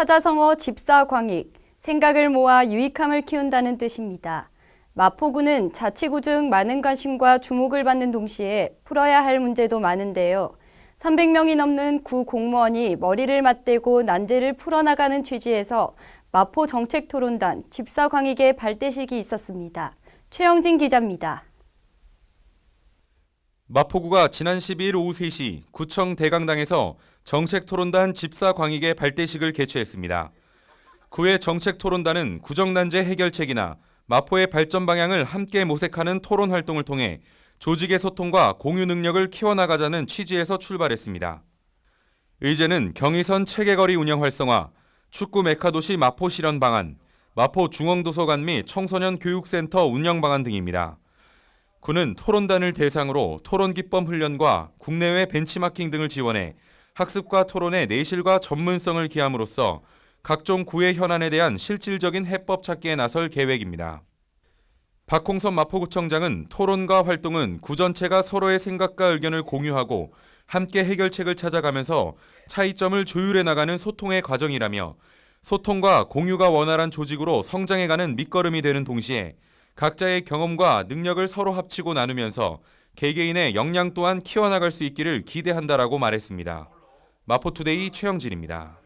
사자성어 집사광익, 생각을 모아 유익함을 키운다는 뜻입니다. 마포구는 자치구 중 많은 관심과 주목을 받는 동시에 풀어야 할 문제도 많은데요. 300명이 넘는 구 공무원이 머리를 맞대고 난제를 풀어나가는 취지에서 마포 정책토론단 집사광익의 발대식이 있었습니다. 최영진 기자입니다. 마포구가 지난 12일 오후 3시 구청 대강당에서 정책 토론단 집사 광익의 발대식을 개최했습니다. 구의 정책 토론단은 구정난제 해결책이나 마포의 발전 방향을 함께 모색하는 토론 활동을 통해 조직의 소통과 공유 능력을 키워나가자는 취지에서 출발했습니다. 의제는 경의선 체계거리 운영 활성화, 축구 메카도시 마포 실현 방안, 마포 중앙도서관 및 청소년 교육센터 운영 방안 등입니다. 군은 토론단을 대상으로 토론 기법 훈련과 국내외 벤치마킹 등을 지원해 학습과 토론의 내실과 전문성을 기함으로써 각종 구의 현안에 대한 실질적인 해법 찾기에 나설 계획입니다. 박홍선 마포구청장은 토론과 활동은 구 전체가 서로의 생각과 의견을 공유하고 함께 해결책을 찾아가면서 차이점을 조율해 나가는 소통의 과정이라며 소통과 공유가 원활한 조직으로 성장해가는 밑거름이 되는 동시에 각자의 경험과 능력을 서로 합치고 나누면서 개개인의 역량 또한 키워나갈 수 있기를 기대한다라고 말했습니다. 마포투데이 최영진입니다.